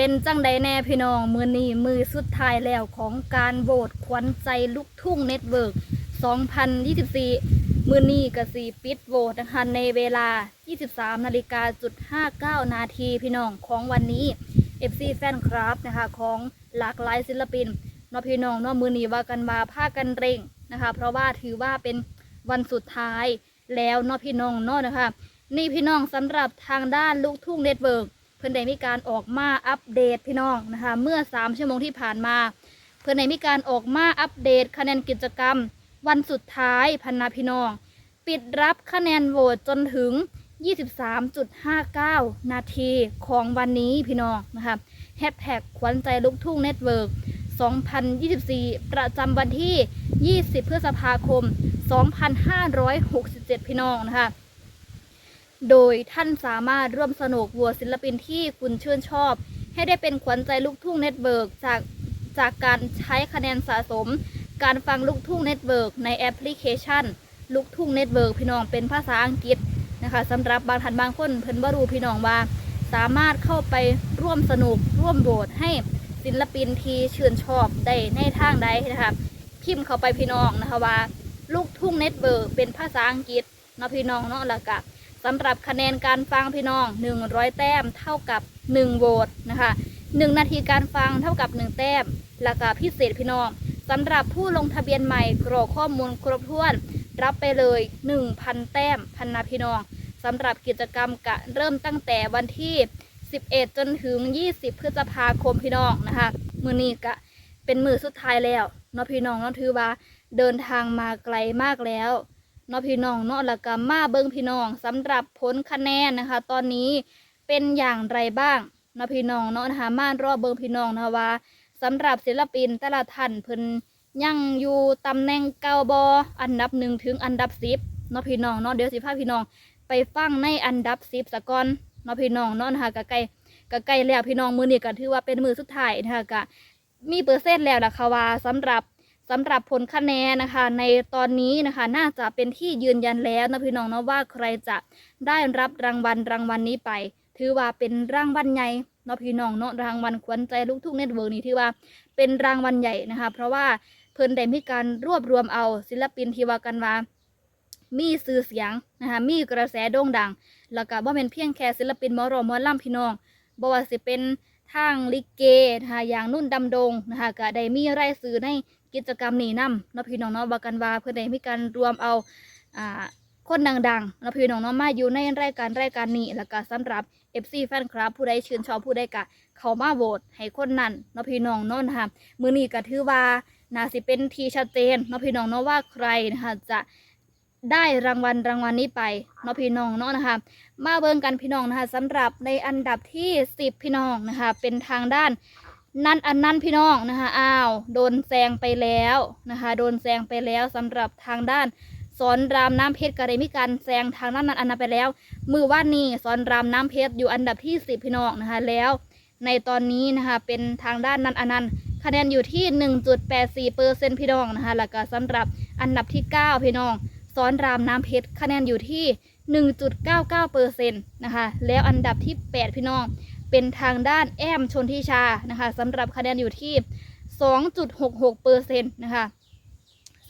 เป็นจังใดแน่พี่น้อง มือนี้มือสุดท้ายแล้วของการโหวตขวัญใจลูกทุ่งเน็ตเวิร์ก2024 มือนี้กสีปิดโหวตนะคะในเวลา 23นาฬิกาจุด59 นาทีพี่น้องของวันนี้ FC แฟนคลับนะคะของหลากหลายศิลปินเนาะพี่น้องเนาะมือนี้ว่ากันมาพากันเร่งนะคะ เพราะว่าถือว่าเป็นวันสุดท้ายแล้วเนาะพี่น้องเนาะนะคะ นี่พี่น้องสำหรับทางด้านลูกทุ่งเน็ตเวิร์ก เพื่อนได้มีการออกมาอัปเดตพี่น้องนะคะ เมื่อ 3 ชั่วโมงที่ผ่านมา เพื่อนได้มีการออกมาอัปเดตคะแนนกิจกรรม วันสุดท้ายพันนาพี่น้อง ปิดรับคะแนนโหวตจนถึง 23.59 นาทีของวันนี้พี่น้องนะคะแฮชแท็กขวัญใจลูกทุ่งเน็ตเวิร์ก2024 ประจำวันที่ 20 พฤษภาคม 2567 พี่น้องนะคะ โดยท่านสามารถร่วมสนุกวัวศิลปินที่คุณชื่นชอบ ให้ได้เป็นขวัญใจลูกทุ่งเน็ตเวิร์กจากจากการใช้คะแนนสะสม การฟังลูกทุ่งเน็ตเวิร์กในแอปพลิเคชัน ลูกทุ่งเน็ตเวิร์กพี่น้องเป็นภาษาอังกฤษนะคะสำหรับบางท่านบางคนเพิ่นบ่รู้พี่น้องว่า สามารถเข้าไปร่วมสนุกร่วมโหวตให้ศิลปินที่ชื่นชอบได้ในทางใดนะคะพิมพ์เข้าไปพี่น้องนะคะว่า ลูกทุ่งเน็ตเวิร์กเป็นภาษาอังกฤษเนาะพี่น้องเนาะล้วก็ สำหรับคะแนนการฟังพี่น้อง 100 แต้มเท่ากับ 1 โหวตนะคะ1 นาทีการฟังเท่ากับ 1 แต้มแล้วก็พิเศษพี่น้องสำหรับผู้ลงทะเบียนใหม่กรอกข้อมูลครบถ้วน รับไปเลย 1,000 แต้มพันนาพี่น้องสำหรับกิจกรรมกะเริ่มตั้งแต่วันที่ 11 จนถึง 20 พฤษภาคมพี่น้องนะคะมือนี้กะเป็นมือสุดท้ายแล้วเนาะพี่น้องเนาะถือว่าเดินทางมาไกลมากแล้ว เนาะพี่น้องเนาะแล้วก็มาเบิ่งพี่น้องสำหรับผลคะแนนนะคะ ตอนนี้เป็นอย่างไรบ้างเนาะพี่น้องเนาะนะคะมารอบเบิ่งพี่น้องนะคะว่าสำหรับศิลปินแต่ละท่านเพิ่นยังอยู่ตำแหน่งเก่าบออันดับหนึ่งถึงอันดับสิบเนาะพี่น้องเนาะเดี๋ยวสิพาพี่น้องไปฟังในอันดับสิบสะก่อนเนาะพี่น้องเนาะนะคะก็ใกลก็ใกล้แล้วพี่น้องมือนี้ก็ถือว่าเป็นมือสุดท้ายนะคะก็มีเปอร์เซ็นต์แล้วนะคะว่าสำหรับ สำหรับผลคะแนนนะคะ ในตอนนี้นะคะ น่าจะเป็นที่ยืนยันแล้วนะพี่น้องเนาะว่าใครจะได้รับรางวัลรางวัลนี้ไป ถือว่าเป็นรางวัลใหญ่เนาะพี่น้องเนาะรางวัลขวัญใจลูกทุ่งเน็ตเวิร์กนี่ถือว่าเป็นรางวัลใหญ่นะคะ เพราะว่าเพิ่นได้มีการรวบรวมเอาศิลปินที่ว่ากันว่ามีชื่อเสียงนะคะมีกระแสโด่งดัง แล้วก็บ่เป็นเพียงแค่ศิลปินมอรอมอล่ำพี่น้องบ่ว่าสิเป็น ทางลิเกนะคะอย่างนุ่นดำดงนะคะก็ได้มีรายชื่อในกิจกรรมนี้นํเนาะพี่น้องเนาะว่ากันว่าเพิ่นได้มีการรวมเอาอ่าคนดังๆเนาะพี่น้องเนาะมาอยู่ในรายการรายการนี้แล้วก็สำหรับ FC แฟนคลับ ผู้ใดชื่นชอบผู้ใดก็เข้ามาโหวตให้คนนั้นเนาะพี่น้องเนาะนะคะมือนี้ก็ถือว่าน่าสิเป็นทีชัดเจนเนาะพี่น้องเนาะว่าใครนะคะจะ ได้รางวัลรางวัลนี้ไปเนาะพี่น้องเนาะนะคะ มาเบิ่งกันพี่น้องนะคะสำหรับในอันดับที่ 10 พี่น้องนะคะ เป็นทางด้านนั่นอันนั้นพี่น้องนะคะอ้าวโดนแซงไปแล้วนะคะโดนแซงไปแล้วสำหรับทางด้านสอนรามน้ำเพชรก็ได้มีการแซงทางด้านนั้นอันนั้นไปแล้ว มือว่านนี้สอนรามน้ำเพชรอยู่อันดับที่ 10 พี่น้องนะคะแล้วในตอนนี้นะคะเป็นทางด้านนั้นอันนั้นคะแนนอยู่ที่ 1.84เปอร์เซ็นต์พี่น้องนะคะแล้วก็สำหรับอันดับที่ 9 พี่น้อง ซ้อนรามน้ำเพชรคะแนนอยู่ที่ 1.99เปอร์เซ็นต์นะคะ แล้วอันดับที่ 8 พี่น้อง เป็นทางด้านแอมชนทิชานะคะสำหรับคะแนนอยู่ที่ 2.66เปอร์เซ็นต์นะคะ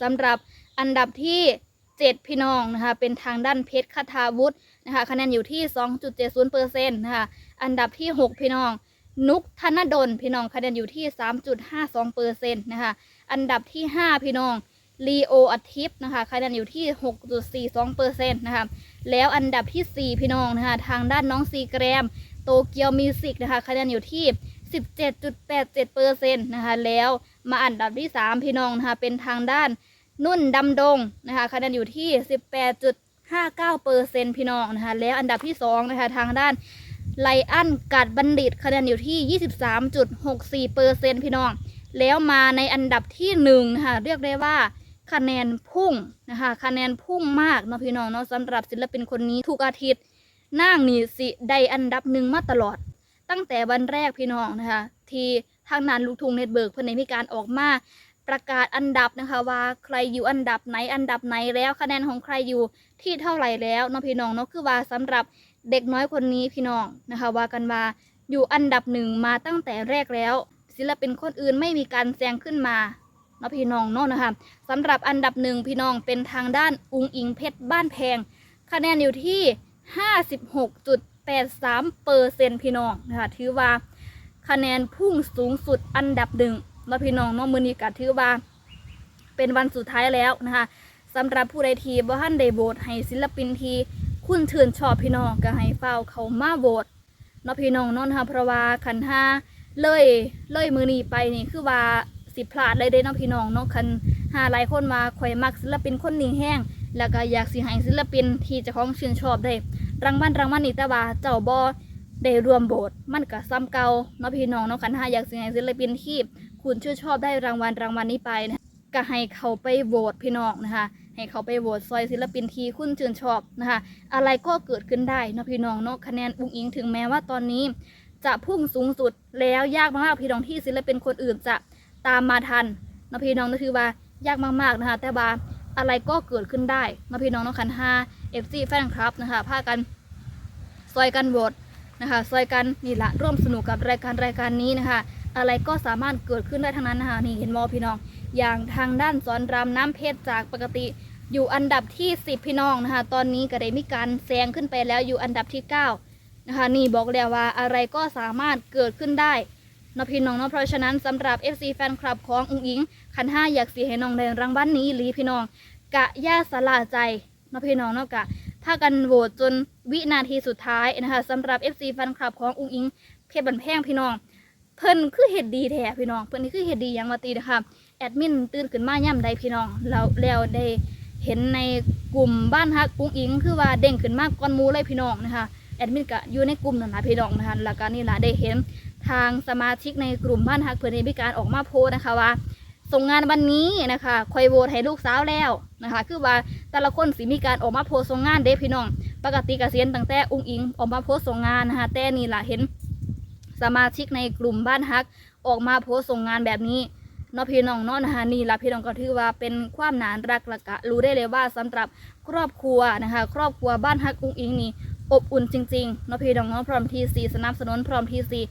สำหรับอันดับที่ 7 พี่น้องนะคะเป็นทางด้านเพชรคทาวุฒินะคะคะแนนอยู่ที่ 2.70เปอร์เซ็นต์นะคะอันดับที่ 6 พี่น้องนุกธนดลพี่น้องคะแนนอยู่ที่ 3.52เปอร์เซ็นต์นะคะอันดับที่ 5 พี่น้อง ลีโออาทิตย์นะคะคะแนนอยู่ที่ 6.42เปอร์เซ็นต์นะคะแล้วอันดับที่ 4 พี่น้องนะคะทางด้านน้องซีแกรม โตเกียวมิวสิกนะคะคะแนนอยู่ที่ 17.87เปอร์เซ็นต์นะคะแล้วมาอันดับที่ 3 พี่น้องนะคะเป็นทางด้านนุ่นดำดงนะคะคะแนนอยู่ที่ 18.59เปอร์เซ็นต์พี่น้องนะคะแล้วอันดับที่2นะคะทางด้านไลอันกัดบัณฑิตคะแนนอยู่ที่ 23.64เปอร์เซ็นต์พี่น้องแล้วมาในอันดับที่หนึ่งนะคะเรียกได้ว่า คะแนนพุ่งนะคะคะแนนพุ่งมากเนาะพี่น้องเนาะสำหรับศิลปินคนนี้ทุกอาทิตย์นางนี่สิได้อันดับหนึ่งมาตลอด ตั้งแต่วันแรกพี่น้องนะคะที่ทางนานลูกทุ่งเน็ตเบิร์กเพื่อนได้มีการออกมาประกาศอันดับนะคะว่าใครอยู่อันดับไหนอันดับไหนแล้วคะแนนของใครอยู่ที่เท่าไหร่แล้วเนาะพี่น้องเนาะคือว่าสำหรับเด็กน้อยคนนี้พี่น้องนะคะว่ากันว่าอยู่อันดับหนึ่งมาตั้งแต่แรกแล้ว ศิลปินคนอื่นไม่มีการแซงขึ้นมา เนาะพี่น้องเนาะนะคะสำหรับอันดับหนึ่งพี่น้องเป็นทางด้านอุงอิงเพชรบ้านแพง คะแนนอยู่ที่ 56.83เปอร์เซ็นพี่น้องนะคะถือว่าคะแนนพุ่งสูงสุดอันดับหนึ่งเนาะพี่น้องเนาะมือนี้ก็ถือว่า เป็นวันสุดท้ายแล้วนะคะสำหรับผู้ใดทีบ่ทันได้โหวตให้ศิลปินทีคุณชื่นชอบพี่น้องก็ให้เฝ้าเขามาโหวตเนาะพี่น้องเนาะนะคะเพราะว่าคันห้าเลยเลยมือนี้ไปนี่คือว่า สิพลาดเลยเด้เนาะพี่น้องเนาะคันหาหลายคนมาข่อยมักศิลปินคนนี้แห้งแล้วก็อยากสิให้ศิลปินที่เจ้าของชื่นชอบได้รางวัลรางวัลนี้แต่ว่าเจ้าบ่ได้รวมโบทมันก็ซ้ำเก่าเนาะพี่น้องเนาะคันหาอยากสิให้ศิลปินที่คุณชื่นชอบได้รางวัลรางวัลนี้ไปนะก็ให้เขาไปโหวตพี่น้องนะคะให้เขาไปโหวตซอยศิลปินที่คุณชื่นชอบนะคะอะไรก็เกิดขึ้นได้เนาะพี่น้องเนาะคะแนนอุ้งอิงถึงแม้ว่าตอนนี้จะพุ่งสูงสุดแล้วยากมากพี่น้องที่ศิลปินคนอื่นจะ ตามมาทันนาะพี่น้องก็คือว่ายากมากๆนะคะ แต่ว่าอะไรก็เกิดขึ้นได้นาะพี่น้องเนาะคันห้าเอฟซีแฟนคลับนะคะพากันซอยกันโหวตนะคะซอยกันนี่ละร่วมสนุกกับรายการรายการนี้นะคะ อะไรก็สามารถเกิดขึ้นได้ทั้งนั้นนะคะนี่เห็นมอพี่น้อง อย่างทางด้านสอนรามน้ำเพชรจากปกติอยู่อันดับที่ 10 พี่น้องนะคะ ตอนนี้ก็ได้มีการแซงขึ้นไปแล้วอยู่อันดับที่ 9 นะคะ นี่บอกแล้วว่าอะไรก็สามารถเกิดขึ้นได้ นาะพี่น้องเนาะเพราะฉะนั้นสำหรับ FC แฟนคลับของอุ้งอิงคันห้าอยากสีให้น้องได้รางวัลนนี้ลีพี่น้องกะย่าสลาใจเนาะพี่น้องเนาะกะพากันโหวตจนวินาทีสุดท้ายนะคะสำหรับ FC แฟนคลับของอุ้งอิง เพชรบันแพงพี่น้อง เพิ่นคือเฮ็ดดีแท้พี่น้องเพิ่นนี่คือเฮ็ดดีอย่างมาตีนะคะแอดมินตื่นขึ้นมาย่ำใดพี่น้องแล้วแล้วได้เห็นในกลุ่มบ้านฮักอุ้งอิง คือว่าเด้งขึ้นมากก่อนมูเลยพี่น้องนะคะแอดมินก็อยู่ในกลุ่มนั่นนะพี่น้องนะคะแล้วก็นี่ละได้เห็น ทางสมาชิกในกลุ่มบ้านฮักเพื่อนได้มีการออกมาโพสนะคะว่าส่งงานวันนี้นะคะคอยโหวตให้ลูกสาวแล้วนะคะ คือว่าแต่ละคนสิมีการออกมาโพสส่งงานเด้พี่น้อง ปกติกเกษียณตั้งแต่อุ้งอิงออกมาโพสส่งงานนะคะแต่นี่ล่ะเห็นสมาชิกในกลุ่มบ้านฮักออกมาโพสส่งงานแบบนี้เนาะพี่น้องเนาะนะคะนี่ละพี่น้องก็ถือว่าเป็นความหนานรักละกะ รู้ได้เลยว่าสำหรับครอบครัวนะคะ ครอบครัวบ้านฮักอุ้งอิงนี่อบอุ่นจริงๆเนาะพี่น้องเนาะพร้อมทีสีสนับสนุนพร้อมทีสี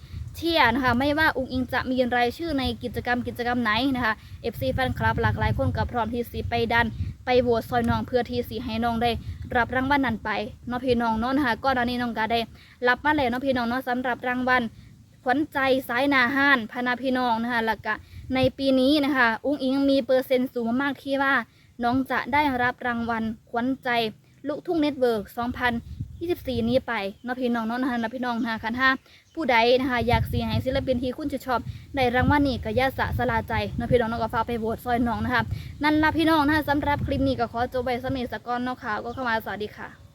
เชียร์นะคะไม่ว่าอุ้งอิงจะมีรายชื่อในกิจกรรมกิจกรรมไหนนะคะ FC แฟนคลับหลากหลายคนกับพร้อมทีสีไปดัน ไปโหวตซอยน้องเพื่อที่สีให้น้องได้ รับรางวัลนั้นไปเนาะพี่น้องเนาะนะคะก็ตอนนี้น้องก็ได้รับมาแล้วเนาะพี่น้องเนาะสำหรับรางวัลขวัญใจสายนาห้านพนาพี่น้องนะคะแล้วก็ในปีนี้นะคะอุ้งอิงมีเปอร์เซ็นต์สูงมากๆที่ว่า น้องจะได้รับรางวัลขวัญใจลูกทุ่งเน็ตเวิร์ก 24 นี้ไปเนาะพี่น้องเนาะนะคะแล้วพี่น้องนะคะคันห้าผู้ใดนะคะอยากเสียให้ศิลปินที่คุณจะชอบในรางวัลนี้ก็อย่าสะสลาใจเนาะพี่น้องเนาะก็ฝากไปโหวตซอยน้องนะคะนั่นละพี่น้องนะคะสำหรับคลิปนี้ก็ขอจบไปสมิสกอนเนาะค่ะก็เข้ามาสวัสดีค่ะ